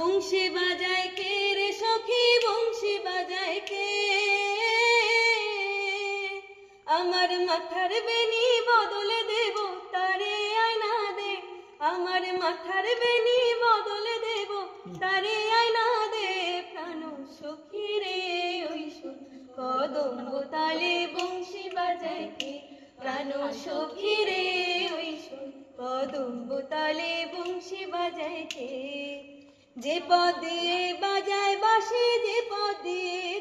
বংশী বাজায় কে রে সখী? বংশী বাজায় কে? আমার মাথার বেনি বদলে দেব তারে আয়না দে। আমার মাথার বেনি বদলে দেব তারে আয়না দে। প্রাণ সখী রে, ওই শোন কদম্ব তালে বংশী বাজায় কে? প্রাণ সখী রে, ওই শোন কদম্ব তালে বংশী বাজায় কে? যে পদ বাজায় বাসি যে পদ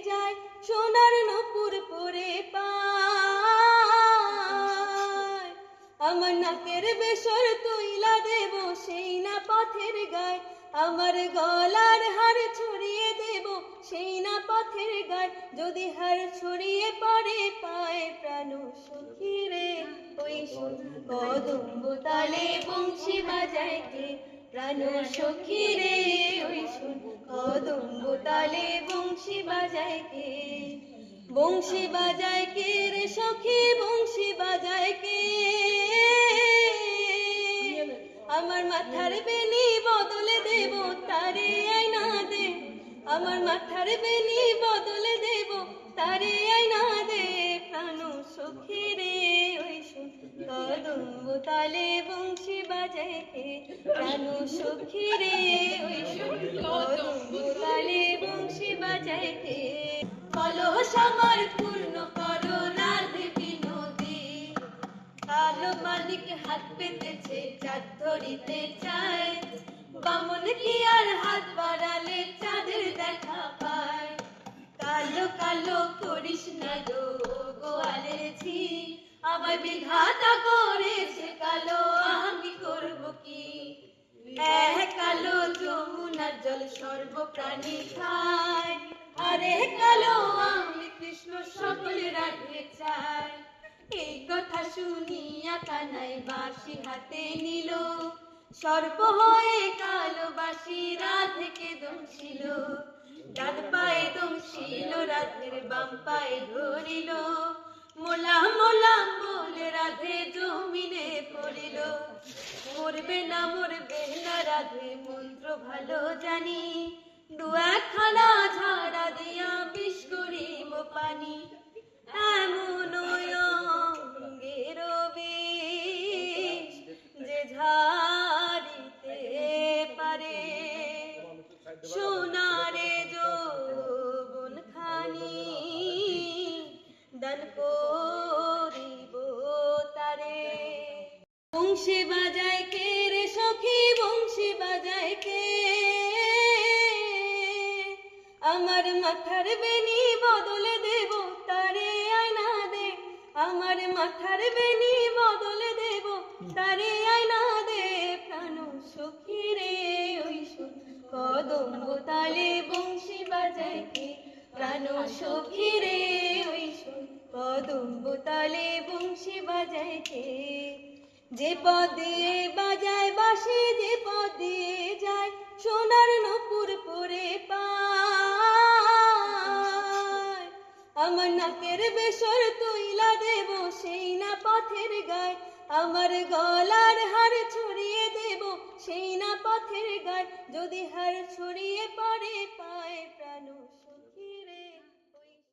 যায়, সোনার নপুর পরে পায়। আমার নাকের বেসর তুইলা দেব, সেই না পথের গায়। আমার গলার হার ছড়িয়ে দেব, সেই না পথের গায়। যদি হার ছড়িয়ে পড়ে, পায় প্রাণ সখী রে। ওই কদম্ব তালে বংশী বাজায় কে? প্রাণ সখী রে ওই শোন কদম্ব তালে বংশী বাজায় কে? বংশী বাজায় কে রে সখী, বংশী বাজায় কে? আমার মাথার বেনি বদলে দেব তারে আয়না দে আমার মাথার বেনি বদলে দেব তারে আয়না দে প্রাণ সখী রে ওই শোন কদম্ব তালে বংশী প্রাণ সখী রে ওই শোন বংশী বাজায় কলস আমার পূর্ণ করো রাধে বিনোদী। কালো মালিক হাত পেতেছে, চাঁদ ধরিতে চায়। বামন কি আর হাত বাড়ালে চাঁদের দেখা পায়? কালো কালো করিস না গো গোয়ালের ঝি আমার বিঘাতা করেছে সর্বপ্রাণী খায়। আরে কালো আমি রাখতে চাই এই কথা শুনিয়া কানাই বাঁশি হাতে নিল। সর্প হয়ে কালো বাঁশি রাধেকে দংশিল ডান পায়ে দংশিল রাধের বাম পায়ে ধরিল। মোলা মোলা বলে রাধে জমিনে পড়িল। মরবে না মরবে না রাধে মন্ত্র ভালো জানি। বংশী বাজায় কে রে সখী? বংশী বাজায় কে? আমার মাথার বেনি বদলে দেব তারে আয়না দে। আমার মাথার বেনি বদলে দেব তারে আয়না দে। প্রাণ সখী রে, ওই শোন কদম্ব তালে বংশী বাজায় কে? প্রাণ সখী রে, ওই শোন কদম্ব তালে বংশী বাজায় কে? যে পদে বাজায় বাসি যে পদে যায় সোনার নপুর পরে পায়। আমার নাকের বেসর তুইলা দেব, সেই না পথের গায়। আমার গলার হার ছড়িয়ে দেব, সেই না পথের গায়। যদি হার ছড়িয়ে পড়ে, পায় প্রাণ সখী